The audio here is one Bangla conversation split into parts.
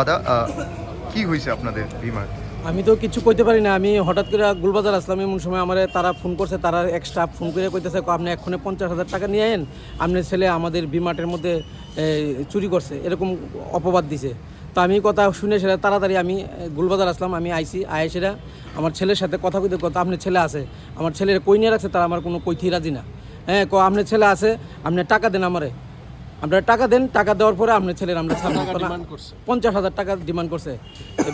দাদা কি হয়েছে আপনাদের বিমার? আমি তো কিছু কইতে পারি না। আমি হঠাৎ করে গুলবাজার আসলাম এমন সময় আমার তারা ফোন করছে তারা এক স্টাফ ফোন করে কইতেছে "ক, আপনি এক্ষণে পঞ্চাশ হাজার টাকা নিয়ে আইন আপনার ছেলে আমাদের বিমাটের মধ্যে চুরি করছে। এরকম অপবাদ দিছে। তো আমি কথা শুনে সেটা তাড়াতাড়ি আমি গুলবাজার আসলাম আমি আইসি আয়েসেরা আমার ছেলের সাথে কথা কইতে কথা আপনার ছেলে আছে আমার ছেলের কই নিয়ে রাখছে তারা আমার কোনো কৈথি রাজি না। হ্যাঁ ক আপনার ছেলে আছে আপনি টাকা দেন আমারে। আপনারা টাকা দেন টাকা দেওয়ার পরে আপনার ছেলের আমরা ছাড়বো। পঞ্চাশ হাজার টাকা ডিমান্ড করছে।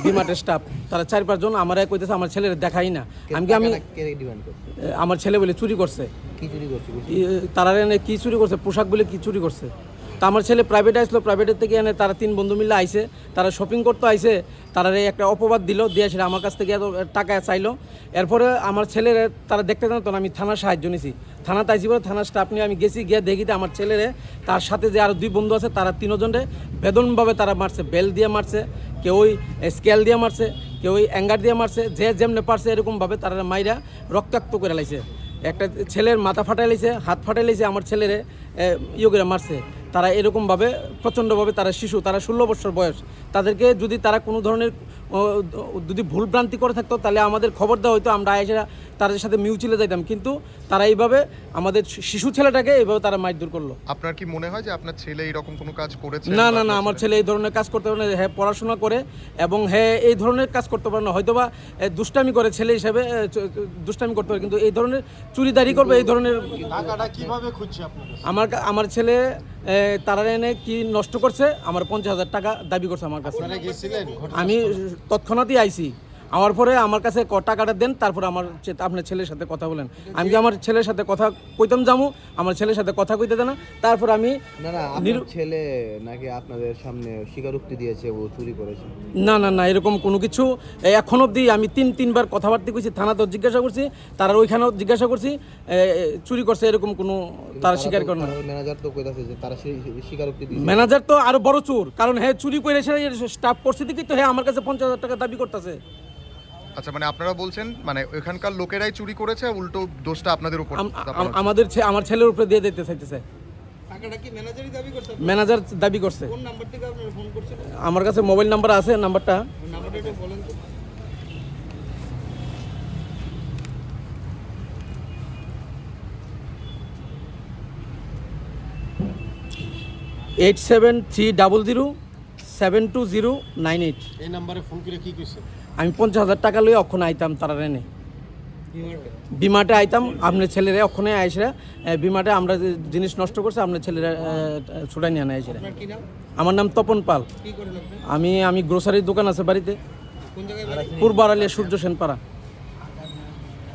বিমাটের স্টাফ তারা চার পাঁচজন আমার এক কইতেছে আমার ছেলের দেখাই না। আমি আমি কে ডিমান্ড করছে? এ, আমার ছেলে বলে চুরি করছে। কি চুরি করছে তারা এনে কি চুরি করছে পোশাক বলে কি চুরি করছে। তা আমার ছেলে প্রাইভেটে আসলো প্রাইভেটের থেকে এনে তারা তিন বন্ধু মিলে আইসে তারা শপিং করতে আইসে তারা একটা অপবাদ দিল, দিয়ে সেটা আমার কাছ থেকে এত টাকা চাইলো। এরপরে আমার ছেলের তারা দেখতে জানো তখন আমি থানার সাহায্য নিছি। থানাতে আইসি বলে থানার স্টাফ নিয়ে আমি গেছি, গিয়ে দেখিতে আমার ছেলেরে, তার সাথে যে আরও দুই বন্ধু আছে, তারা তিনজনে বেদনভাবে তারা মারছে, বেল দিয়ে মারছে কেউ ওই স্কেল দিয়ে মারছে কেউ ওই অ্যাঙ্গার দিয়ে মারছে, যে যেমনে পারছে এরকমভাবে তারা মাইরা রক্তাক্ত করে লাইছে। একটা ছেলের মাথা ফাটাই লাইছে, হাত ফাটাই আমার ছেলেরে ইয়ে করে মারছে। তারা এরকমভাবে, প্রচণ্ডভাবে তারা শিশু, তারা ষোলো বছর বয়স, তাদেরকে যদি তারা কোনো ধরনের যদি ভুলভ্রান্তি করে থাকতো, তাহলে আমাদের খবর দেওয়া হয়তো আমরা এসে তাদের সাথে মিউচিলে যাইতাম। কিন্তু তারা এইভাবে আমাদের শিশু ছেলেটাকে এইভাবে তারা মারধর করল। আপনার কি মনে হয় যে আপনার ছেলে এরকম কোনো কাজ করেছে? না না না আমার ছেলে- এই ধরনের কাজ করতে পারে না। হ্যাঁ পড়াশোনা করে এবং হ্যাঁ এই ধরনের কাজ করতে পারে না। হয়তো বা দুষ্টামি করে ছেলে হিসেবে দুষ্টামি করতে পারে। কিন্তু এই ধরনের চুরিদারি করবে এই ধরনের টাকাটা কীভাবে খুঁজছে আমার কা- আমার ছেলে তারা এনে কি নষ্ট করছে? আমার পঞ্চাশ হাজার টাকা দাবি করছে আমার কাছে। আমি তৎক্ষণাৎই আইছি। আমার পরে আমার কাছে ক টাকাটা দেন তারপর আমার আপনার ছেলের সাথে কথা বলেন। আমি কি আমার ছেলের সাথে কথা কইতাম যামু আমার ছেলের সাথে কথা কইতে দেন না। তারপর আমি ছেলে নাকি আপনাদের সামনে স্বীকারোক্তি দিয়েছে ও চুরি করেছে? না না না এরকম কোনো কিছু এখন অবধি আমি তিন তিনবার কথাবার্তা কইছি থানাতেও জিজ্ঞাসা করছি তারা ওইখানেও জিজ্ঞাসা করছি চুরি করছে এরকম কোনো তারা স্বীকার করে না। ম্যানেজার তো কইতাছে যে তারা স্বীকারোক্তি দিয়েছে। ম্যানেজার তো আরও বড় চোর কারণ হ্যাঁ চুরি করে এসে স্টাফ করছে দেখি তো হ্যাঁ আমার কাছে পঞ্চাশ হাজার টাকা দাবি করতেছে। আচ্ছা মানে আপনারা বলছেন মানে ওইখানকার লোকেরাই চুরি করেছে উল্টো দোষটা আপনাদের উপর আমাদের আমার ছেলের উপরে দিয়ে দিতে চাইতেছে। টাকাটা কি ম্যানেজারই দাবি করছে? ম্যানেজার দাবি করছে। কোন নাম্বার থেকে আপনারা ফোন করছেন? আমার কাছে মোবাইল নাম্বার আছে নাম্বারটা। Eight seven three double zero seven two zero nine eight. এই নাম্বারে ফোন করে কি কইছে? আমি পঞ্চাশ হাজার টাকা লইয়ে অক্ষণে আইতাম তারা রেনে। বিমাটে আইতাম আপনার ছেলেরা অক্ষণে আইসরা বিমাটে আমরা যে জিনিস নষ্ট করছে আপনার ছেলেরা ছুটাই নিয়ে আনে আইসরা। আমার নাম তপন পাল। আমি আমি গ্রোসারির দোকান আছে বাড়িতে। পূর্ব আড়ালিয়া সূর্য সেনপাড়া।